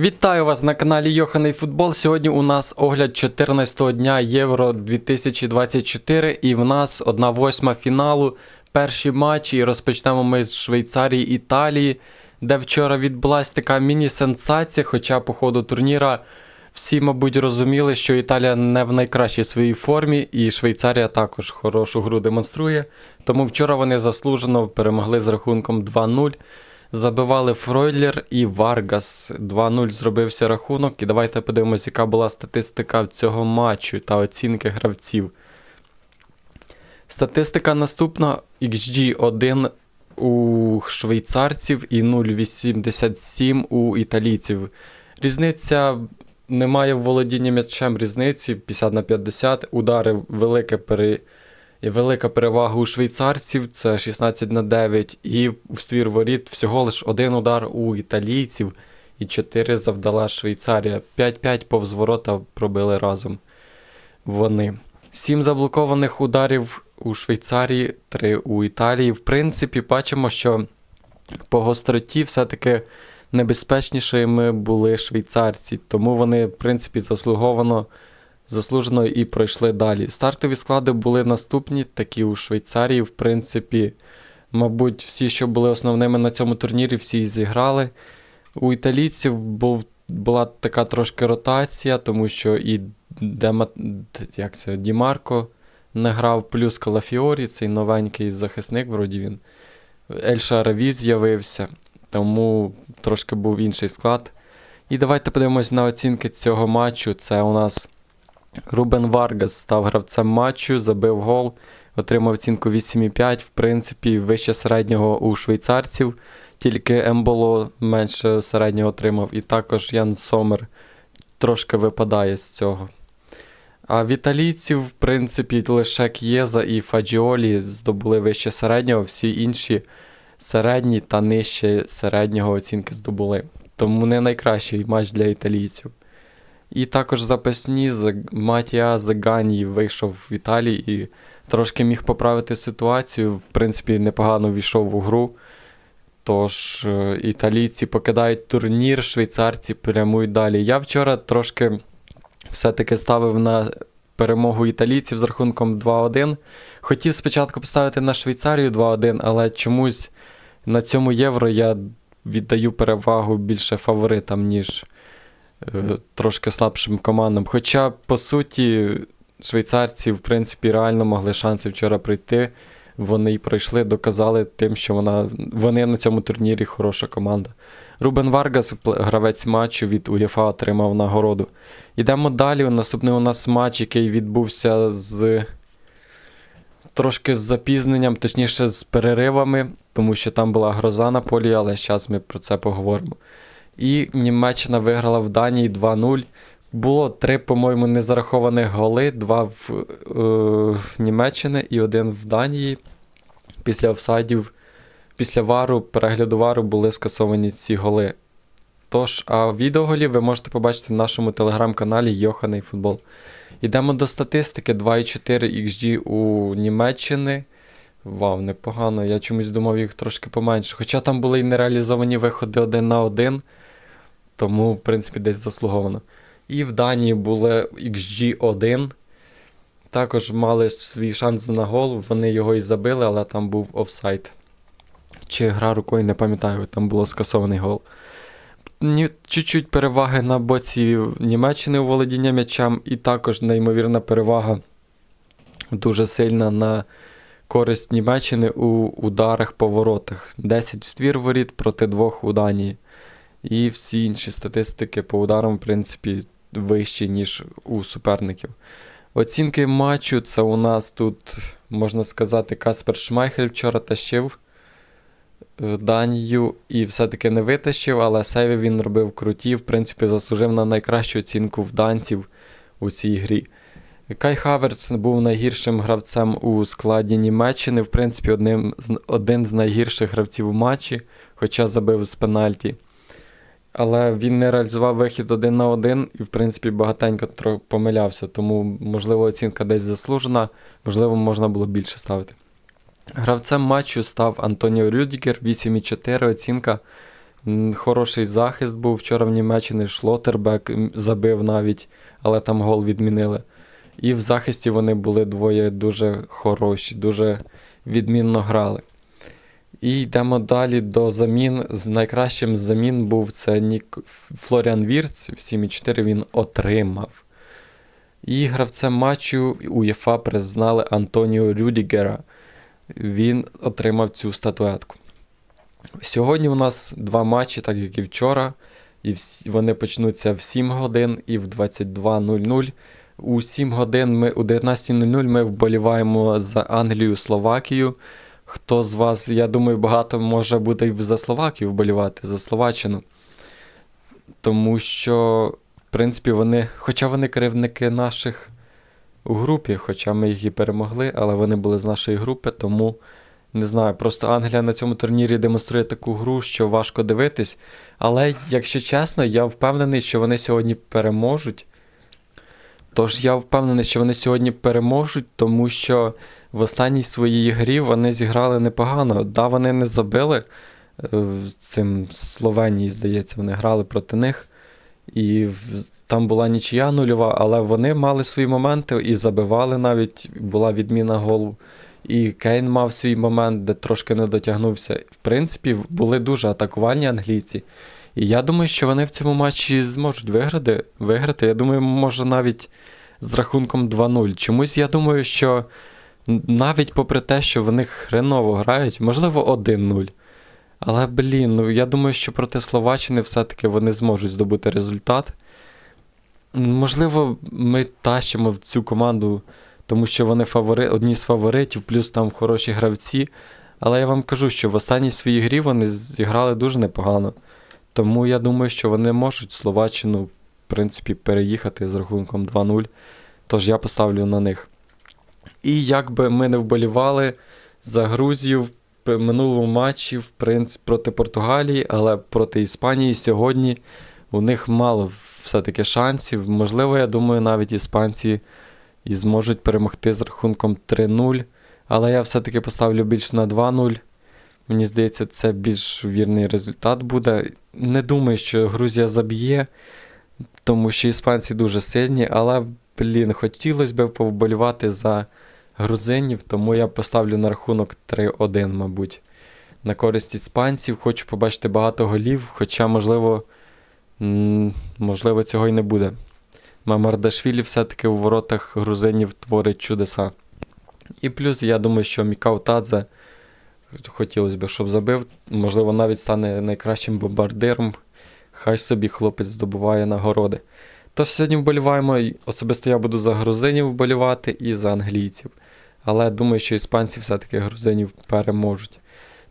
Вітаю вас на каналі Йоханий Футбол. Сьогодні у нас огляд 14-го дня Євро 2024 і в нас 1-8 фіналу. Перші матчі. І розпочнемо ми з Швейцарії Італії, де вчора відбулася така міні-сенсація, хоча по ходу турніра всі, мабуть, розуміли, що Італія не в найкращій своїй формі, і Швейцарія також хорошу гру демонструє. Тому вчора вони заслужено перемогли з рахунком 2-0. Забивали Фройлер і Варгас. 2-0 зробився рахунок. І давайте подивимось, яка була статистика цього матчу та оцінки гравців. Статистика наступна: XG 1 у швейцарців і 0,87 у італійців. Різниця немає в володінні м'ячем різниці 50 на 50. Удари велике пере... і велика перевага у швейцарців це 16 на 9. І у ствір воріт всього лиш один удар у італійців і 4 завдала Швейцарія. 5-5 повз ворота пробили разом вони. 7 заблокованих ударів у Швейцарії, 3 у Італії. В принципі, бачимо, що по гостроті все-таки небезпечнішими були швейцарці, тому вони, в принципі, заслуговано, заслужено і пройшли далі. Стартові склади були наступні, такі у Швейцарії, в принципі, мабуть, всі, що були основними на цьому турнірі, всі і зіграли. У італійців був, була така трошки ротація, тому що і Дема, як це, Дімарко не грав, плюс Калафіорі, цей новенький захисник, вроді він. Ель Шараві з'явився, тому трошки був інший склад. І давайте подивимось на оцінки цього матчу. Це у нас Рубен Варгас став гравцем матчу, забив гол, отримав оцінку 8,5. В принципі, вище середнього у швейцарців, тільки Емболо менше середнього отримав. І також Ян Сомер трошки випадає з цього. А в італійців, в принципі, лише К'єза і Фаджіолі здобули вище середнього, всі інші середні та нижче середнього оцінки здобули. Тому не найкращий матч для італійців. І також запасні Матіа Загані вийшов в Італії і трошки міг поправити ситуацію. В принципі, непогано війшов у гру. Тож, е, італійці покидають турнір, швейцарці прямують далі. Я вчора трошки все-таки ставив на перемогу італійців з рахунком 2-1. Хотів спочатку поставити на Швейцарію 2-1, але чомусь на цьому євро я віддаю перевагу більше фаворитам, ніж трошки слабшим командам. Хоча, по суті, швейцарці, в принципі, реально могли шанси вчора прийти. Вони й пройшли, доказали тим, що вона, вони на цьому турнірі хороша команда. Рубен Варгас, гравець матчу від УЄФА, отримав нагороду. Йдемо далі. Наступний у нас матч, який відбувся з трошки з запізненням, точніше з переривами, тому що там була гроза на полі, але зараз ми про це поговоримо. І Німеччина виграла в Данії 2-0. Було три, по-моєму, незарахованих голи, два в, е, Німеччини і один в Данії. Після офсайдів, після вару, перегляду вару були скасовані ці голи. Тож, а відеоголів ви можете побачити в нашому телеграм-каналі Йоханий Футбол. Йдемо до статистики 2,4 XG у Німеччини. Вау, непогано. Я чомусь думав їх трошки поменше. Хоча там були і нереалізовані виходи один на один. Тому, в принципі, десь заслуговано. І в Данії були XG1. Також мали свій шанс на гол, вони його і забили, але там був офсайд. Чи гра рукою, не пам'ятаю, там було скасований гол. Чуть-чуть переваги на боці Німеччини у володіння м'ячам, і також неймовірна перевага дуже сильна на користь Німеччини у ударах по воротах. 10 в ствір воріт проти двох у Данії. І всі інші статистики по ударам, в принципі, вищі, ніж у суперників. Оцінки матчу це у нас тут, можна сказати, Каспер Шмайхель вчора тащив Данію і все-таки не витащив, але сейви він робив круті, в принципі, заслужив на найкращу оцінку в данців у цій грі. Кай Хаверц був найгіршим гравцем у складі Німеччини, в принципі, одним, один з найгірших гравців у матчі, хоча забив з пенальті. Але він не реалізував вихід один на один і, в принципі, багатенько помилявся, тому, можливо, оцінка десь заслужена, можливо, можна було більше ставити. Гравцем матчу став Антоніо Рюдігер, 8,4 оцінка. Хороший захист був вчора в Німеччині. Шлотербек забив навіть, але там гол відмінили. І в захисті вони були двоє дуже хороші, дуже відмінно грали. І йдемо далі до замін. З найкращим замін був це Нік Флоріан Вірц. В 7,4 він отримав. І гравцем матчу УЄФА признали Антоніо Рюдігера. Він отримав цю статуетку. Сьогодні у нас два матчі, так як і вчора. І вони почнуться в 7 годин і в 22.00. У 7 годин ми у 19.00 ми вболіваємо за Англію, Словакію. Хто з вас, я думаю, багато може і за Словакію вболівати, за Словаччину. Тому що, в принципі, вони, хоча вони керівники наших у групі, хоча ми їх і перемогли, але вони були з нашої групи, тому не знаю. Просто Англія на цьому турнірі демонструє таку гру, що важко дивитись. Але, якщо чесно, я впевнений, що вони сьогодні переможуть. Тож я впевнений, що вони сьогодні переможуть, тому що в останній своїй грі вони зіграли непогано. Да, вони не забили е, цим Словенії, здається, вони грали проти них. І там була нічия нульова, але вони мали свої моменти і забивали навіть, була відміна голу. І Кейн мав свій момент, де трошки не дотягнувся. В принципі, були дуже атакувальні англійці. І я думаю, що вони в цьому матчі зможуть виграти. виграти. Я думаю, може навіть з рахунком 2-0. Чомусь я думаю, що навіть попри те, що вони хреново грають, можливо, 1-0. Але, блін, ну я думаю, що проти Словаччини все-таки вони зможуть здобути результат. Можливо, ми тащимо в цю команду, тому що вони фавори... одні з фаворитів, плюс там хороші гравці. Але я вам кажу, що в останній своїй грі вони зіграли дуже непогано. Тому я думаю, що вони можуть Словаччину, в принципі, переїхати з рахунком 2-0. Тож я поставлю на них. І як би ми не вболівали за Грузію в минулому матчі, в принципі, проти Португалії, але проти Іспанії сьогодні у них мало все-таки шансів. Можливо, я думаю, навіть іспанці і зможуть перемогти з рахунком 3-0. Але я все-таки поставлю більш на 2-0. Мені здається, це більш вірний результат буде. Не думаю, що Грузія заб'є, тому що іспанці дуже сильні, але, блін, хотілося б повболівати за грузинів, тому я поставлю на рахунок 3-1, мабуть. На користь іспанців хочу побачити багато голів, хоча, можливо, можливо, цього й не буде. Мамардашвілі все-таки у воротах грузинів творить чудеса. І плюс, я думаю, що Мікау Тадзе хотілося б, щоб забив. Можливо, навіть стане найкращим бомбардиром. Хай собі хлопець здобуває нагороди. Тож сьогодні вболіваємо, особисто я буду за грузинів вболівати і за англійців. Але думаю, що іспанці все-таки грузинів переможуть.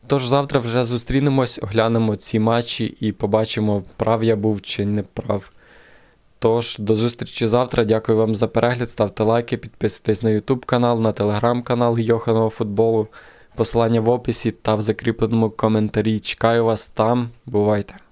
Тож завтра вже зустрінемось, оглянемо ці матчі і побачимо, прав я був чи не прав. Тож, до зустрічі завтра. Дякую вам за перегляд. Ставте лайки, підписуйтесь на YouTube канал, на телеграм канал Йоханого футболу. Посилання в описі та в закріпленому коментарі. Чекаю вас там. Бувайте!